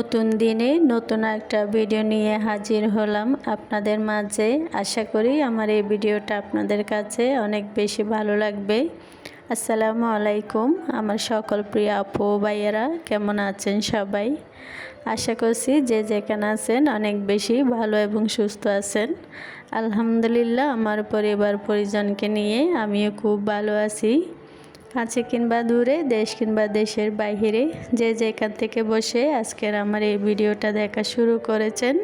নতুন দিনে নতুন একটা ভিডিও নিয়ে হাজির হলাম আপনাদের মাঝে। আশা করি আমার এই ভিডিওটা আপনাদের কাছে অনেক বেশি ভালো লাগবে। আসসালামু আলাইকুম, আমার সকল প্রিয় আপু ভাইয়েরা, কেমন আছেন সবাই? আশা করছি যে যেখানে আছেন অনেক বেশি ভালো এবং সুস্থ আছেন। আলহামদুলিল্লাহ, আমার পরিবার পরিজনকে নিয়ে আমিও খুব ভালো আছি। কাছে কিংবা দূরে, দেশ কিংবা দেশের বাইরে যে যেখান থেকে বসে আজকের আমার এই ভিডিওটা দেখা শুরু করেছেন,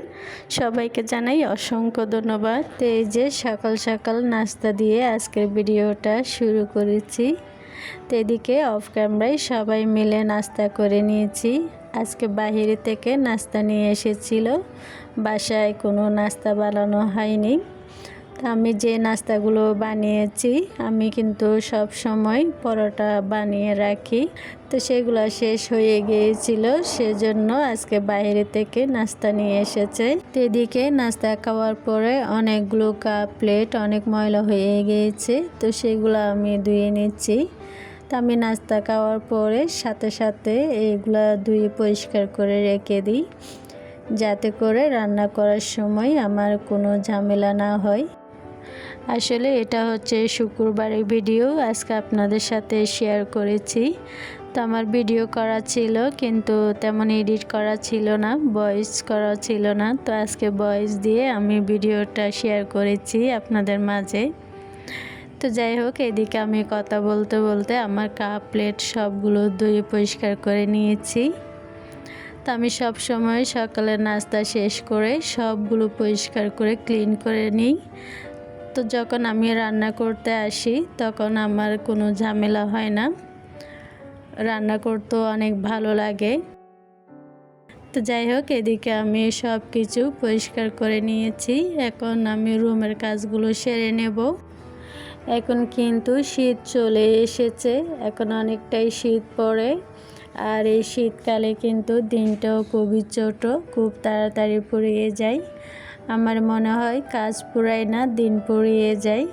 সবাইকে জানাই অসংখ্য ধন্যবাদ। তো এই যে সকাল সকাল নাস্তা দিয়ে আজকের ভিডিওটা শুরু করেছি। তো এদিকে অফ ক্যামেরায় সবাই মিলে নাস্তা করে নিয়েছি। আজকে বাহিরে থেকে নাস্তা নিয়ে এসেছিল। বাসায় কোনো নাস্তা বানানো হয়নি। আমি যে নাস্তাগুলো বানিয়েছি, আমি কিন্তু সব সময় পরোটা বানিয়ে রাখি। তো সেগুলো শেষ হয়ে গিয়েছিল, সেজন্য আজকে বাইরে থেকে নাস্তা নিয়ে এসেছে। এদিকে নাস্তা খাওয়ার পরে অনেকগুলো কাপ প্লেট, অনেক ময়লা হয়ে গিয়েছে, তো সেগুলো আমি ধুয়ে নিচ্ছি। তো আমি নাস্তা খাওয়ার পরে সাথে সাথে এগুলা ধুয়ে পরিষ্কার করে রেখে দিই, যাতে করে রান্না করার সময় আমার কোনো ঝামেলা না হয়। আসলে এটা হচ্ছে শুক্রবারের ভিডিও, আজকে আপনাদের সাথে শেয়ার করেছি। তো আমার ভিডিও করা ছিল, কিন্তু তেমন এডিট করা ছিল না ভয়েস করা ছিল না। তো আজকে ভয়েস দিয়ে আমি ভিডিওটা শেয়ার করেছি আপনাদের মাঝে। তো যাই হোক, এদিকে আমি কথা বলতে বলতে আমার কাপ প্লেট সবগুলো ধুয়ে পরিষ্কার করে নিয়েছি। তো আমি সব সময় সকালের নাস্তা শেষ করে সবগুলো পরিষ্কার করে ক্লিন করে নিই। তো যখন আমি রান্না করতে আসি, তখন আমার কোনো ঝামেলা হয় না। রান্না করতেও অনেক ভালো লাগে। তো যাই হোক, এদিকে আমি সব কিছু পরিষ্কার করে নিয়েছি। এখন আমি রুমের কাজগুলো সেরে নেব। এখন কিন্তু শীত চলে এসেছে। এখন অনেকটাই শীত পড়ে। আর এই শীতকালে কিন্তু দিনটাও খুবই ছোট। খুব তাড়াতাড়ি পড়িয়ে যায়। আমার মনে হয় কাজ পুরাই না, দিন পুড়িয়ে যায়।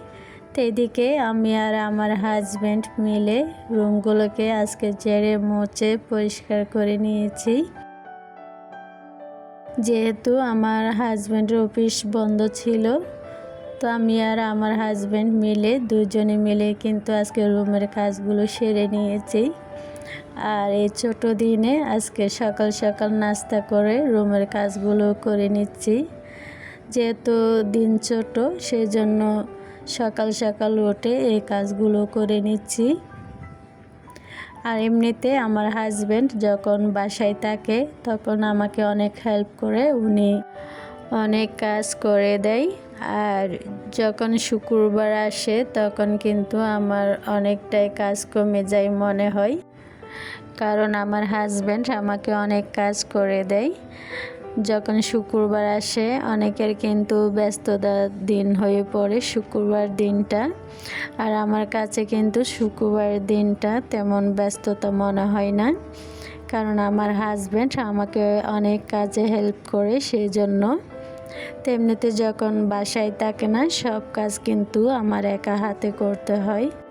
তো এদিকে আমি আর আমার হাজব্যান্ড মিলে রুমগুলোকে আজকে জেরে মুছে পরিষ্কার করে নিয়েছি। যেহেতু আমার হাজব্যান্ডের অফিস বন্ধ ছিল, তো আমি আর আমার হাজব্যান্ড মিলে দুজনে মিলে কিন্তু আজকে রুমের কাজগুলো সেরে নিয়েছি। আর এই ছোট দিনে আজকে সকাল সকাল নাস্তা করে রুমের কাজগুলো করে নিচ্ছি। যেহেতু দিন ছোট সেই জন্য সকাল সকাল উঠে এই কাজগুলো করে নিচ্ছি। আর এমনিতে আমার হাজব্যান্ড যখন বাসায় থাকে, তখন আমাকে অনেক হেল্প করে। উনি অনেক কাজ করে দেয়। আর যখন শুক্রবার আসে, তখন কিন্তু আমার অনেকটাই কাজ কমে যায় মনে হয়। কারণ আমার হাজব্যান্ড আমাকে অনেক কাজ করে দেয়। যখন শুক্রবার আসে, অনেকের কিন্তু ব্যস্ততা দিন হয়ে পড়ে শুক্রবার দিনটা। আর আমার কাছে কিন্তু শুক্রবার দিনটা তেমন ব্যস্ততা মনে হয় না। কারণ আমার হাজব্যান্ড আমাকে অনেক কাজে হেল্প করে সেই জন্য তেমনিতে যখন বাসায় থাকে না, সব কাজ কিন্তু আমার একা হাতে করতে হয়।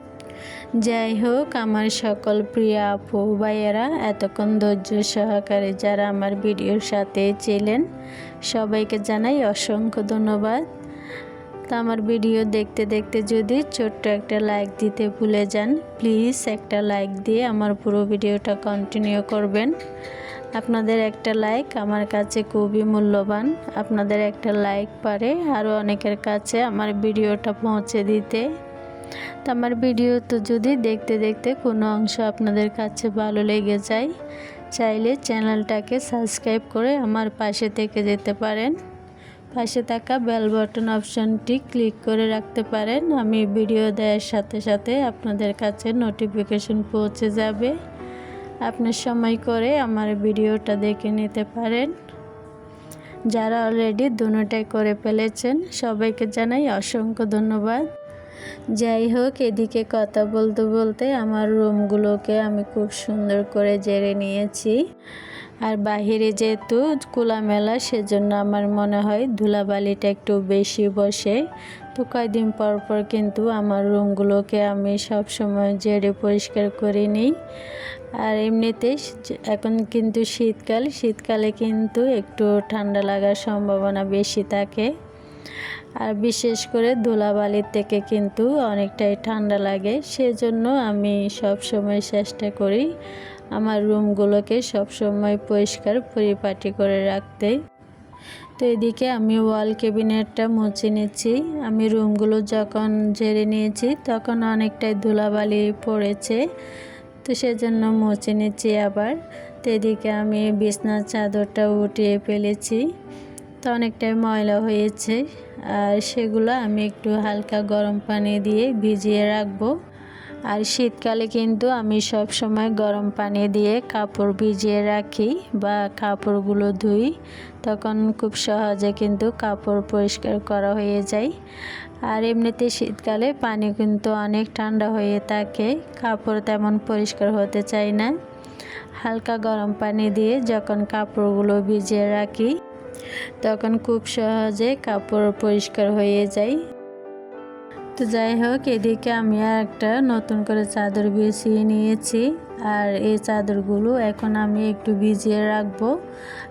যাই হোক, আমার সকল প্রিয় আপু ভাইয়েরা, এতক্ষণ ধৈর্য সহকারে যারা আমার ভিডিওর সাথে ছিলেন, সবাইকে জানাই অসংখ্য ধন্যবাদ। তো আমার ভিডিও দেখতে দেখতে যদি ছোট্ট একটা লাইক দিতে ভুলে যান প্লিজ একটা লাইক দিয়ে আমার পুরো ভিডিওটা কন্টিনিউ করবেন। আপনাদের একটা লাইক আমার কাছে খুবই মূল্যবান। আপনাদের একটা লাইক পারে আরও অনেকের কাছে আমার ভিডিওটা পৌঁছে দিতে। তো আমার ভিডিও তো যদি দেখতে দেখতে কোনো অংশ আপনাদের কাছে ভালো লেগে যায়, চাইলে চ্যানেলটাকে সাবস্ক্রাইব করে আমার পাশে থেকে যেতে পারেন। পাশে থাকা বেল বাটন অপশানটি ক্লিক করে রাখতে পারেন। আমি ভিডিও দেওয়ার সাথে সাথে আপনাদের কাছে নোটিফিকেশন পৌঁছে যাবে। আপনার সময় করে আমার ভিডিওটা দেখে নিতে পারেন। যারা অলরেডি দুটাই করে ফেলেছেন, সবাইকে জানাই অসংখ্য ধন্যবাদ। যাই হোক, এদিকে কথা বলতে বলতে আমার রুমগুলোকে আমি খুব সুন্দর করে জেরে নিয়েছি। আর বাহিরে যেহেতু খোলামেলা, সেজন্য আমার মনে হয় ধুলাবালিটা একটু বেশি বসে। তো কয়েকদিন পর পর কিন্তু আমার রুমগুলোকে আমি সব সময় জেরে পরিষ্কার করে নিই। আর এমনিতে এখন কিন্তু শীতকাল, শীতকালে কিন্তু একটু ঠান্ডা লাগার সম্ভাবনা বেশি থাকে। আর বিশেষ করে ধুলাবালির থেকে কিন্তু অনেকটাই ঠান্ডা লাগে। সেজন্য আমি সব সময় চেষ্টা করি আমার রুমগুলোকে সব সময় পরিষ্কার পরিপাটি করে রাখতে। তো এদিকে আমি ওয়াল ক্যাবিনেটটা মুছে নিচ্ছি। আমি রুমগুলো যখন ঝেড়ে নিয়েছি তখন অনেকটাই ধুলাবালি পড়েছে। তো সেজন্য মুছে নিচ্ছি আবার। তো এদিকে আমি বিছনার চাদরটা উঠিয়ে ফেলেছি। তো অনেকটাই ময়লা হয়েছে। আর সেগুলো আমি একটু হালকা গরম পানি দিয়ে ভিজিয়ে রাখব। আর শীতকালে কিন্তু আমি সব সময় গরম পানি দিয়ে কাপড় ভিজিয়ে রাখি বা কাপড়গুলো ধুই। তখন খুব সহজে কিন্তু কাপড় পরিষ্কার করা হয়ে যায়। আর এমনিতে শীতকালে পানি কিন্তু অনেক ঠান্ডা হয়ে থাকে, কাপড় তেমন পরিষ্কার হতে চায় না। হালকা গরম পানি দিয়ে যখন কাপড়গুলো ভিজিয়ে রাখি তখন খুব সহজে কাপড় পরিষ্কার হয়ে যায়। তো যাই হোক, এদিকে আমি একটা নতুন করে চাদর বিছিয়ে নিয়েছি। আর এই চাদরগুলো এখন আমি একটু ভিজিয়ে রাখব।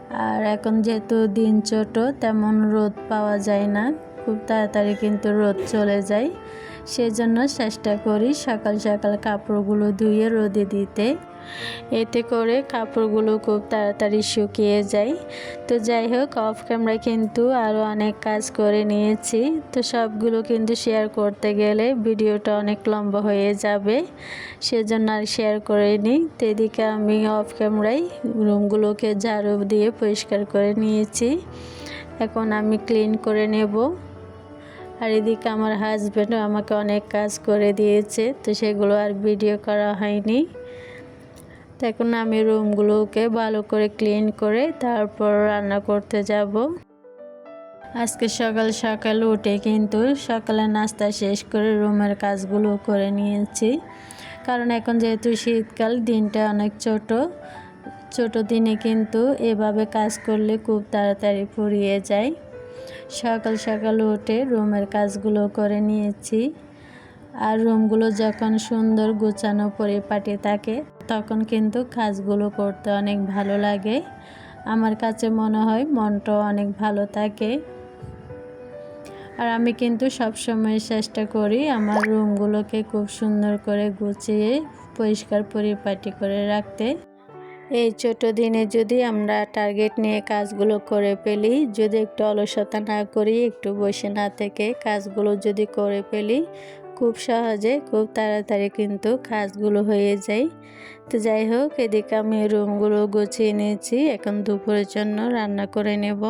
আর এখন যেহেতু দিন ছোট, তেমন রোদ পাওয়া যায় না। খুব তাড়াতাড়ি কিন্তু রোদ চলে যায়। সেজন্য চেষ্টা করি সকাল সকাল কাপড়গুলো ধুয়ে রোদে দিতে। এতে করে কাপড়গুলো খুব তাড়াতাড়ি শুকিয়ে যায়। তো যাই হোক অফ ক্যামেরায় কিন্তু আরও অনেক কাজ করে নিয়েছি। তো সবগুলো কিন্তু শেয়ার করতে গেলে ভিডিওটা অনেক লম্বা হয়ে যাবে, সেজন্য আর শেয়ার করে নিই তো এদিকে আমি অফ ক্যামেরায় রুমগুলোকে ঝাড়ু দিয়ে পরিষ্কার করে নিয়েছি। এখন আমি ক্লিন করে নেব। আর এদিকে আমার হাজব্যান্ডও আমাকে অনেক কাজ করে দিয়েছে, তো সেগুলো আর ভিডিও করা হয়নি। তো এখন আমি রুমগুলোকে ভালো করে ক্লিন করে তারপর রান্না করতে যাব। আজকে সকাল সকাল উঠে কিন্তু সকালে নাস্তা শেষ করে রুমের কাজগুলো করে নিয়েছি। কারণ এখন যেহেতু শীতকাল, দিনটা অনেক ছোট ছোট দিনে কিন্তু এভাবে কাজ করলে খুব তাড়াতাড়ি ফুরিয়ে যায়। সকাল সকাল উঠে রুমের কাজগুলো করে নিয়েছি। আর রুমগুলো যখন সুন্দর গোছানো পরিপাটি থাকে, তখন কিন্তু কাজগুলো করতে অনেক ভালো লাগে। আমার কাছে মনে হয় মনটাও অনেক ভালো থাকে। আর আমি কিন্তু সব সময় চেষ্টা করি আমার রুমগুলোকে খুব সুন্দর করে গুছিয়ে, পরিষ্কার পরিপাটি করে রাখতে। এই ছোট দিনে যদি আমরা টার্গেট নিয়ে কাজগুলো করে ফেলি, যদি একটু অলসতা না করি, একটু বসে না থেকে কাজগুলো যদি করে ফেলি খুব সহজে, খুব তাড়াতাড়ি কিন্তু কাজগুলো হয়ে যায়। তো যাই হোক, এদিকে আমি রুমগুলো গুছিয়ে নিয়েছি। এখন দুপুরের জন্য রান্না করে নেব।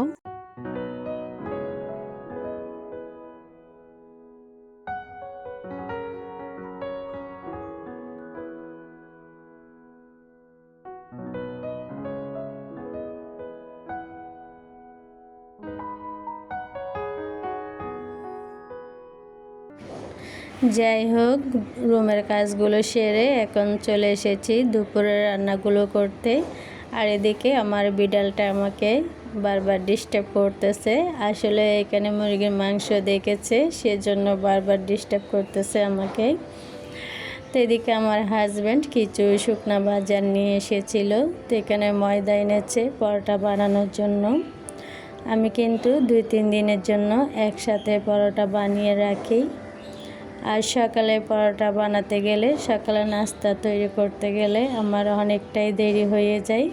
যাই হোক, রুমের কাজগুলো সেরে এখন চলে এসেছি দুপুরের রান্নাগুলো করতে। আর এদিকে আমার বিড়ালটা আমাকে বারবার ডিস্টার্ব করতেছে। আসলে এখানে মুরগির মাংস দেখেছে, সেজন্য বারবার ডিস্টার্ব করতেছে আমাকে। তো এদিকে আমার হাজব্যান্ড কিছু শুকনা বাজার নিয়ে এসেছিল। তো এখানে ময়দা এনেছে পরোটা বানানোর জন্য। আমি কিন্তু দুই তিন দিনের জন্য একসাথে পরোটা বানিয়ে রাখি। আর সকালে পরোটা বানাতে গেলে সকালে নাস্তা তৈরি করতে গেলে আমার অনেকটাই দেরি হয়ে যায়।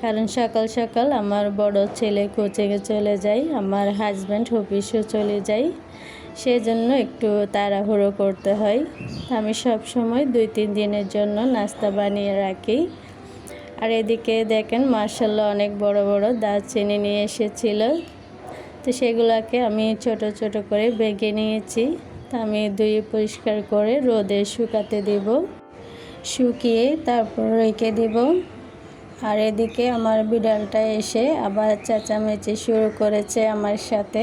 কারণ সকাল সকাল আমার বড় ছেলে কোচিংয়ে চলে যায়, আমার হাজব্যান্ড অফিসও চলে যায়। সেজন্য একটু তাড়াহুড়ো করতে হয়। আমি সব সময় দুই, তিন দিনের জন্য নাস্তা বানিয়ে রাখি। আর এদিকে দেখেন মার্শাল্লাহ অনেক বড় বড় দারচিনি নিয়ে এসেছিল। তো সেগুলোকে আমি ছোট ছোট করে বেগে নিয়েছি। আমি ধুয়ে পরিষ্কার করে রোদে শুকাতে দেব। শুকিয়ে তারপর রেখে দেব। আর এদিকে আমার বিড়ালটা এসে আবার চেঁচামেচি শুরু করেছে আমার সাথে।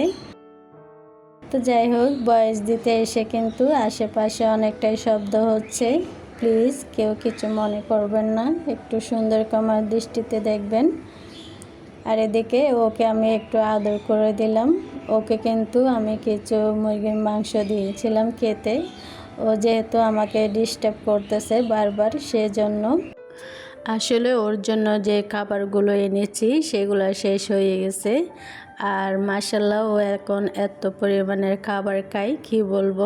তো যাই হোক, বয়স দিতে এসে কিন্তু আশেপাশে অনেকটাই শব্দ হচ্ছে। প্লিজ কেউ কিছু মনে করবেন না, একটু সুন্দর কমার দৃষ্টিতে দেখবেন। আর এদিকে ওকে আমি একটু আদর করে দিলাম। ওকে কিন্তু আমি কিছু মুরগির মাংস দিয়েছিলাম খেতে। ও যেহেতু আমাকে ডিস্টার্ব করতেছে বারবার, সেজন্য আসলে ওর জন্য যে খাবারগুলো এনেছি, সেগুলো শেষ হয়ে গেছে। আর মাসাল্লাহ ও এখন এত পরিমাণের খাবার খায়, কি বলব?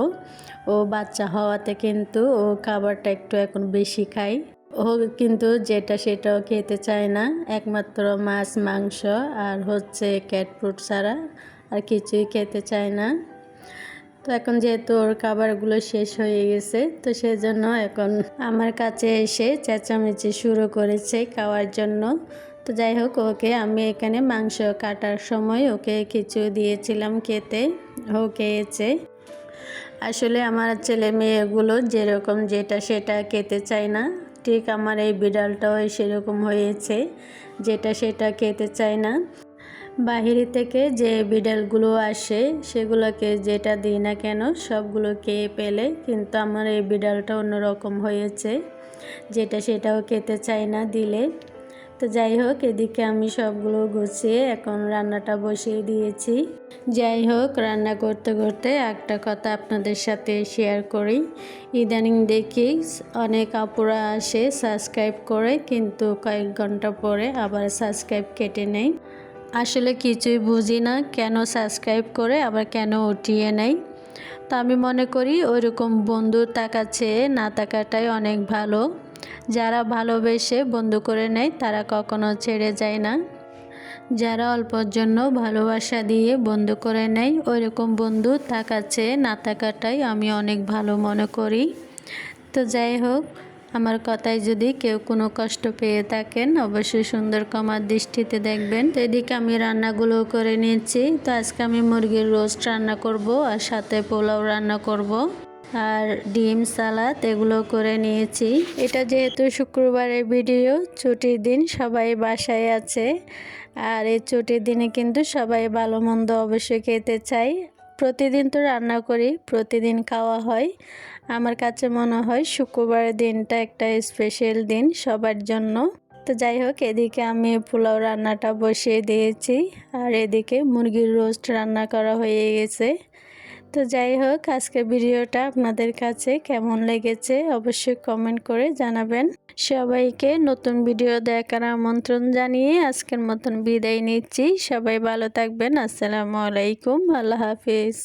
ও বাচ্চা হওয়াতে কিন্তু ও খাবারটা একটু এখন বেশি খায়। ও কিন্তু যেটা সেটাও খেতে চায় না, একমাত্র মাছ, মাংস আর হচ্ছে ক্যাট ফ্রুট ছাড়া আর কিছুই খেতে চায় না। তো এখন যেহেতু ওর খাবারগুলো শেষ হয়ে গেছে, তো সেজন্য এখন আমার কাছে এসে চেঁচামেচি শুরু করেছে খাওয়ার জন্য। তো যাই হোক, ওকে আমি এখানে মাংস কাটার সময় ওকে কিছু দিয়েছিলাম খেতে, ও খেয়েছে। আসলে আমার ছেলে মেয়েগুলো যেরকম যেটা সেটা খেতে চায় না ঠিক আমার এই বিড়ালটাও সেরকম হয়েছে, যেটা সেটা খেতে চায় না। বাহিরে থেকে যে বিড়ালগুলো আসে, সেগুলোকে যেটা দিই না কেন, সবগুলো খেয়ে পেলে কিন্তু আমার এই বিড়ালটা অন্যরকম হয়েছে, যেটা সেটাও খেতে চায় না দিলে। তো যাই হোক, এদিকে আমি সবগুলো গুছিয়ে এখন রান্নাটা বসিয়ে দিয়েছি। যাই হোক, রান্না করতে করতে একটা কথা আপনাদের সাথে শেয়ার করি। ইদানিং দেখি অনেক আপুরা আসে সাবস্ক্রাইব করে, কিন্তু কয়েক ঘণ্টা পরে আবার সাবস্ক্রাইব কেটে নেয়। আসলে কিছুই বুঝি না কেন সাবস্ক্রাইব করে, আবার কেন উঠিয়ে নেয়। তো আমি মনে করি ওইরকম বন্ধুর তাকাচ্ছে না তাকাটাই অনেক ভালো। যারা ভালোবেসে বন্ধু করে নেয়, তারা কখনো ছেড়ে যায় না। যারা অল্পর জন্য ভালোবাসা দিয়ে বন্ধু করে নেয়, ওইরকম বন্ধু থাকাচ্ছে না থাকাটাই আমি অনেক ভালো মনে করি। তো যাই হোক, আমার কথায় যদি কেউ কোনো কষ্ট পেয়ে থাকেন, অবশ্যই সুন্দর কমার দৃষ্টিতে দেখবেন। তো এদিকে আমি রান্নাগুলো করে নিয়েছি। তো আজকে আমি মুরগির রোস্ট রান্না করব আর সাথে পোলাও রান্না করব। আর ডিম, সালাদ এগুলো করে নিয়েছি। এটা যেহেতু শুক্রবারের ভিডিও, ছুটির দিন সবাই বাসায় আছে। আর এই ছুটির দিনে কিন্তু সবাই ভালো মন্দ অবশ্যই খেতে চাই। প্রতিদিন তো রান্না করি, প্রতিদিন খাওয়া হয়। আমার কাছে মনে হয় শুক্রবারের দিনটা একটা স্পেশাল দিন সবার জন্য। তো যাই হোক, এদিকে আমি পোলাও রান্নাটা বসিয়ে দিয়েছি। আর এদিকে মুরগির রোস্ট রান্না করা হয়ে গেছে। তো যাই হোক, আজকের ভিডিওটা আপনাদের কাছে কেমন লেগেছে অবশ্যই কমেন্ট করে জানাবেন। সবাইকে নতুন ভিডিও দেখার আমন্ত্রণ জানিয়ে আজকের মতন বিদায় নিচ্ছি। সবাই ভালো থাকবেন। আসসালামু আলাইকুম। আল্লাহ হাফিজ।